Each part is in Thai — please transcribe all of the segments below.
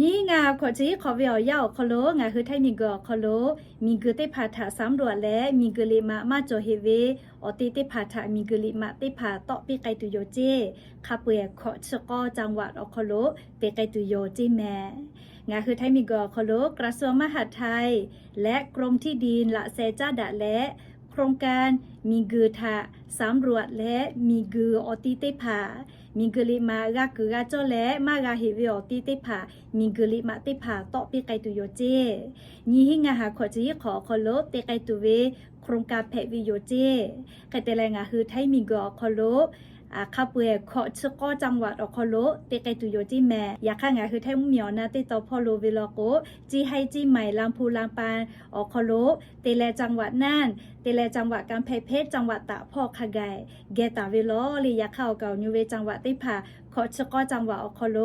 นี่งาขอจีขอเวียวยาขอโลงาคือไทยมีกอขอโลมีกึติพาถาสามรวดและมีกึลิมามาโจเฮเวอติติพาถามีกึลิมาติพาตอปีไกตุโยเจคาเปียขอชกอจังหวัดอคอโลเปไกตุโยจิแมงาคือไทยมีกอขอโลกระทรวงมหาดไทย และกรมที่ดินละเซจ้าดะและโครงการมีกือทะสำรวจและมีกือออติเตผา มิงกลิมากะกือกะจ้อและมากะเฮเวออติติผามิงกลิมาติผาตอปีไกตุโยเจนี่หิงาหาขอจีขอขอโลเตไกตุเวโครงการแพวิโยเจไกเตแลงาคือไทยมีกอขอลบ อาคาเปยขอชกอจังหวัดอคโลเตไกตุโยจิแมอยากข้างาคือไทยมุเหมียวนาเตตอพอโลเวลโกจีให้จีใหม่ลำพูลำปานอคโลเตแลจังหวัดน่านเตเลจังหวัดกำแพงเพชรจังหวัดตากพ่อขะไกเกตาเวลอลียาเข้าเก่านิเวจังหวัดติผาขอชกอจังหวัดอคโล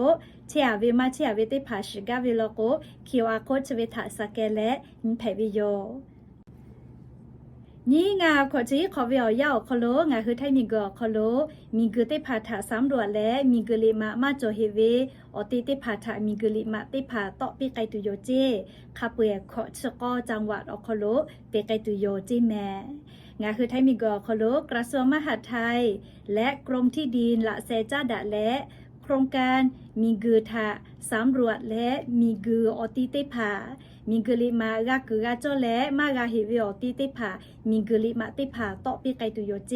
เชียเวมาเชียเวติผาชิกาเวลโกคิวอาโคชเวทาสเกเลนเพวิโย นี่งาขอจีขอเวียวยาวคโลงาคือไทยมีกอคโลมีกึติพาถาสามรวดและมีกึลิมามาโจเฮเวอติติพาถามีกึลิมาติพาตอปีไกตุโยเจคาเปียขอชกอจังหวัดอคโลเปไกตุโยเจแมงาคือไทยมีกอคโลกระทรวงมหาดไทย และกรมที่ดินละเซจ้าดะและโครงการมีกือทะสำรวจและมีกือออติเตผา มิงกลิมากากือกะจอแลมากะเฮเวออตีติผามิงกลิมาติผาตอปีไกตุโยเจ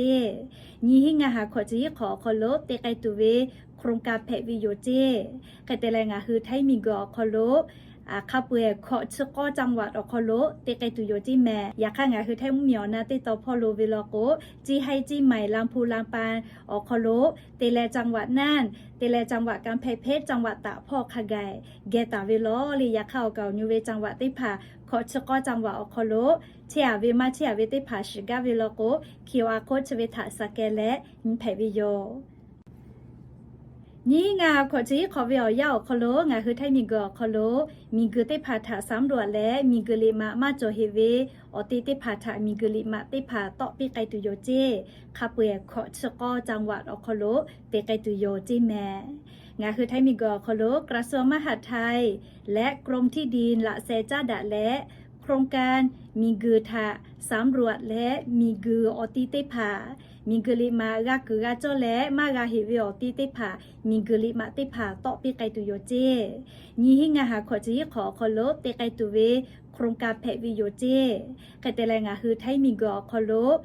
นี่หิงาหาขอจีขอคอโลเตไกตุเวโครงการแพวิโยเจไกเตแรงาคือไทยมีกอคอโล อาคาเปยขอชกอจังหวัดอคอโลเตไกตุโยจิแมอยากข้างาคือแท้มุมยวนาเตตอพอโลเวลโกจีให้จีใหม่ลำพูลำปานอคอโลเตแลจังหวัดน่านเตแลจังหวัดกำแพงเพชรจังหวัดตาพ่อขะไกเกตาเวลอลียาเข้าเก่านิเวจังหวัดติผาขอชกจังหวัดอคอโลเชียเวมาเชียเวติผาชิกาเวลโกคิวอาโคชเวทาสเกเลนเพวิโย นี่งาขอจีขอเวียวยาวคโลงาคือไทยมีกอคโลมีกึติพาถาสามรวดและมีกลิมามาโจเฮเวอติติพาถามีกลิมาติพาตอปีไกตุโยเจคาเปยขอชกอจังหวัดอคโลเตไกตุโยเจแมงาคือไทยมีกอคโลกระทรวงมหาดไทย และกรมที่ดินละเซจ้าดะและโครงการมีกือทะสำรวจและมีกือออติเตผา มีกลิมากะกือกะจอและมากะเฮเวออติเตผามีกลิมาเตผาตอปีไกตุโยเจนี่หิงาหาขอจีขอขอลบเตไกตุเวโครงการแพวิโยเจไกเตแลงาคือไทยมีกอขอลบ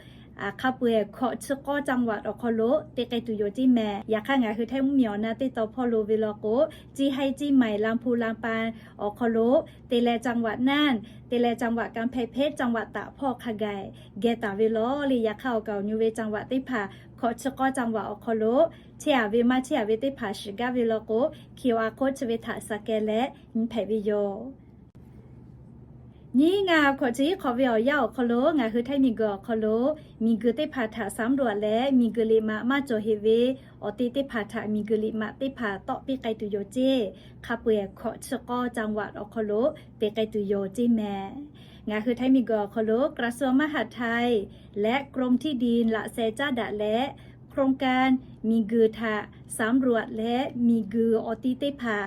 าคาเปยขอชกอจังหวัดอคอโลเตไกตุโยจิแมอยากข้างาคือไทยมุเหมียวนาเตตอพอโลเวลโกจีให้จีใหม่ลำพูลำปานอคอโลเตแลจังหวัดน่านเตเลจังหวัดกำแพงเพชรจังหวัดตาพ่อขะไกเกตาเวลอลียาเข้าเก่านิเวจังหวัดติผาขอชกอจังหวัดอคอโลเชียเวมาเชียเวติผาชิกาเวลโกคิวอาโคชเวทาสเกเลนเพวิโย นี่งาขอจีขอเวียวยาวคโลงาคือไทยมีกอคโลมีกึติพาถาสามรวดและมีกลิมามาโจเฮเวอติติพาถามีกลิมาติพาตอปีไกตุโยเจคาเปียขอชกอจังหวัดอคโลเปไกตุโยเจแมงาคือไทยมีกอคโลกระทรวงมหาดไทย และกรมที่ดินละเซจ้าดะและ ครงการมีกือทะสำรวจและมีกือออติเตผา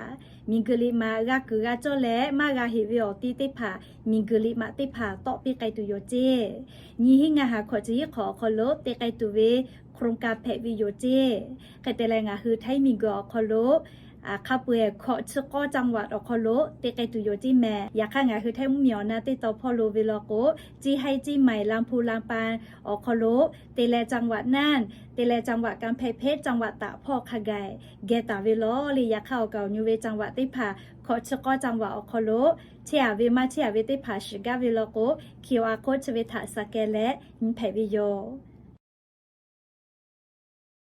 มีกลิมากะกือกะจอและมากาเฮเวออติเตผามีกลิมาเตผาตอปีไกตุโยเจนี่หิงาหาขอจีขอคอลบเตไกตุเว โครงการแพวิโยเจไกเตแรงาคือไทยมีกอคอลบ อาคาเปยขอชกอจังหวัดอคโลเตไกตุโยจิแมอยากข้างาคือไทยมุเหมียวนาเตตอพอโลเวลโกจีให้จีใหม่ลำพูลำปานอคโลเตแลจังหวัดน่านเตแลจังหวัดกำแพงเพชรจังหวัดตาพ่อขะไกเกตาเวลอลียาเข้าเก่านิเวจังหวัดติผาขอชกอจังหวัดอคโลเชียเวมาเชียเวติผาชิกาเวลโกคิวอาโคชเวทาสเกเลนเพวิโย